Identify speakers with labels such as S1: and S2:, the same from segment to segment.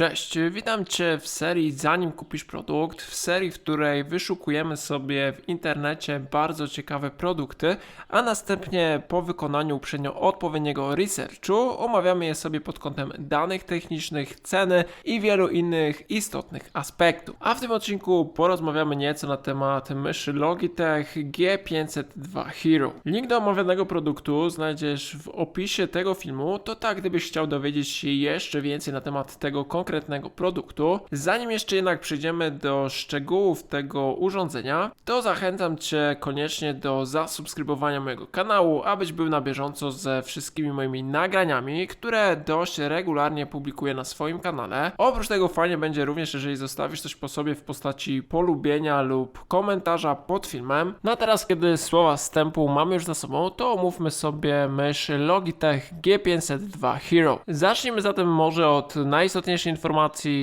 S1: Cześć, witam Cię w serii Zanim kupisz produkt, w serii, w której wyszukujemy sobie w internecie bardzo ciekawe produkty, a następnie po wykonaniu uprzednio odpowiedniego researchu omawiamy je sobie pod kątem danych technicznych, ceny i wielu innych istotnych aspektów. A w tym odcinku porozmawiamy nieco na temat myszy Logitech G502 Hero. Link do omawianego produktu znajdziesz w opisie tego filmu, to tak gdybyś chciał dowiedzieć się jeszcze więcej na temat tego konkretnego produktu. Zanim jeszcze jednak przejdziemy do szczegółów tego urządzenia, to zachęcam Cię koniecznie do zasubskrybowania mojego kanału, abyś był na bieżąco ze wszystkimi moimi nagraniami, które dość regularnie publikuję na swoim kanale. Oprócz tego fajnie będzie również, jeżeli zostawisz coś po sobie w postaci polubienia lub komentarza pod filmem. No a teraz, kiedy słowa wstępu mamy już za sobą, to omówmy sobie mysz Logitech G502 Hero. Zacznijmy zatem może od najistotniejszej informacji,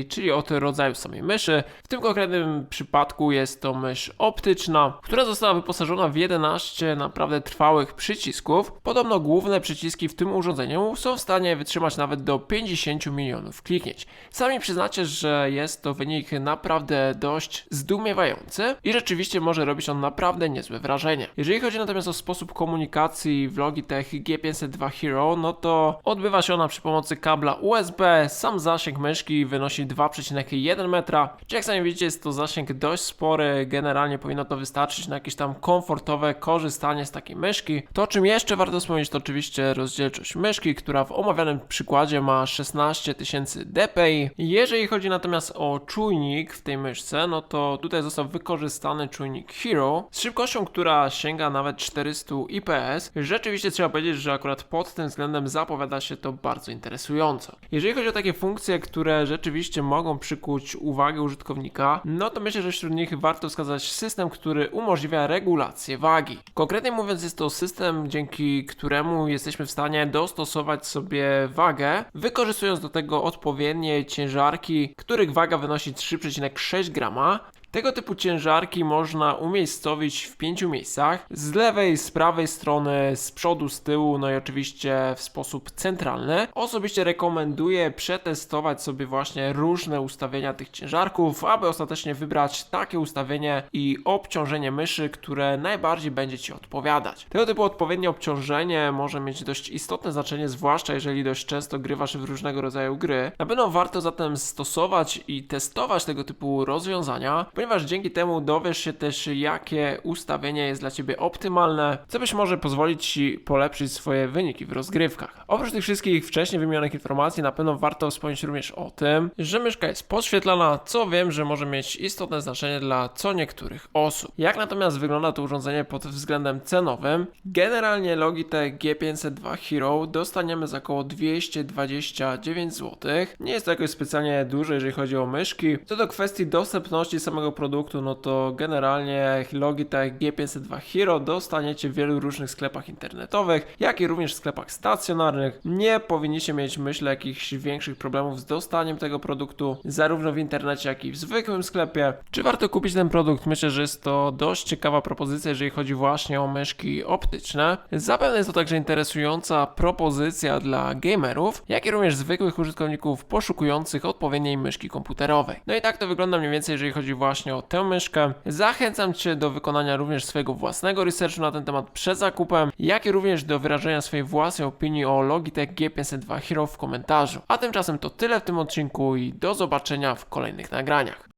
S1: czyli od rodzaju samej myszy. W tym konkretnym przypadku jest to mysz optyczna, która została wyposażona w 11 naprawdę trwałych przycisków. Podobno główne przyciski w tym urządzeniu są w stanie wytrzymać nawet do 50 milionów kliknięć. Sami przyznacie, że jest to wynik naprawdę dość zdumiewający i rzeczywiście może robić on naprawdę niezłe wrażenie. Jeżeli chodzi natomiast o sposób komunikacji Logitech G502 Hero, no to odbywa się ona przy pomocy kabla USB. Sam zasięg myszki wynosi 2,1 metra. Czy jak sami widzicie, jest to zasięg dość spory. Generalnie powinno to wystarczyć na jakieś tam komfortowe korzystanie z takiej myszki. To, o czym jeszcze warto wspomnieć, to oczywiście rozdzielczość myszki, która w omawianym przykładzie ma 16 tysięcy dpi. Jeżeli chodzi natomiast o czujnik w tej myszce, no to tutaj został wykorzystany czujnik Hero z szybkością, która sięga nawet 400 IPS. Rzeczywiście trzeba powiedzieć, że akurat pod tym względem zapowiada się to bardzo interesująco. Jeżeli chodzi o takie funkcje, które rzeczywiście mogą przykuć uwagę użytkownika, no to myślę, że wśród nich warto wskazać system, który umożliwia regulację wagi. Konkretnie mówiąc, jest to system, dzięki któremu jesteśmy w stanie dostosować sobie wagę, wykorzystując do tego odpowiednie ciężarki, których waga wynosi 3,6 grama. Tego typu ciężarki można umiejscowić w pięciu miejscach: z lewej, z prawej strony, z przodu, z tyłu, no i oczywiście w sposób centralny. Osobiście rekomenduję przetestować sobie właśnie różne ustawienia tych ciężarków, aby ostatecznie wybrać takie ustawienie i obciążenie myszy, które najbardziej będzie Ci odpowiadać. Tego typu odpowiednie obciążenie może mieć dość istotne znaczenie, zwłaszcza jeżeli dość często grywasz w różnego rodzaju gry. Na pewno warto zatem stosować i testować tego typu rozwiązania, ponieważ dzięki temu dowiesz się też, jakie ustawienie jest dla Ciebie optymalne, co być może pozwolić Ci polepszyć swoje wyniki w rozgrywkach. Oprócz tych wszystkich wcześniej wymienionych informacji, na pewno warto wspomnieć również o tym, że myszka jest podświetlana, co wiem, że może mieć istotne znaczenie dla co niektórych osób. Jak natomiast wygląda to urządzenie pod względem cenowym? Generalnie Logitech G502 Hero dostaniemy za około 229 zł. Nie jest to jakoś specjalnie duże, jeżeli chodzi o myszki. Co do kwestii dostępności samego produktu, no to generalnie Logitech G502 Hero dostaniecie w wielu różnych sklepach internetowych, jak i również w sklepach stacjonarnych. Nie powinniście mieć, myślę, jakichś większych problemów z dostaniem tego produktu, zarówno w internecie, jak i w zwykłym sklepie. Czy warto kupić ten produkt? Myślę, że jest to dość ciekawa propozycja, jeżeli chodzi właśnie o myszki optyczne. Zapewne jest to także interesująca propozycja dla gamerów, jak i również zwykłych użytkowników poszukujących odpowiedniej myszki komputerowej. No i tak to wygląda mniej więcej, jeżeli chodzi właśnie o tę myszkę. Zachęcam Cię do wykonania również swojego własnego researchu na ten temat przed zakupem, jak i również do wyrażenia swojej własnej opinii o Logitech G502 Hero w komentarzu. A tymczasem to tyle w tym odcinku i do zobaczenia w kolejnych nagraniach.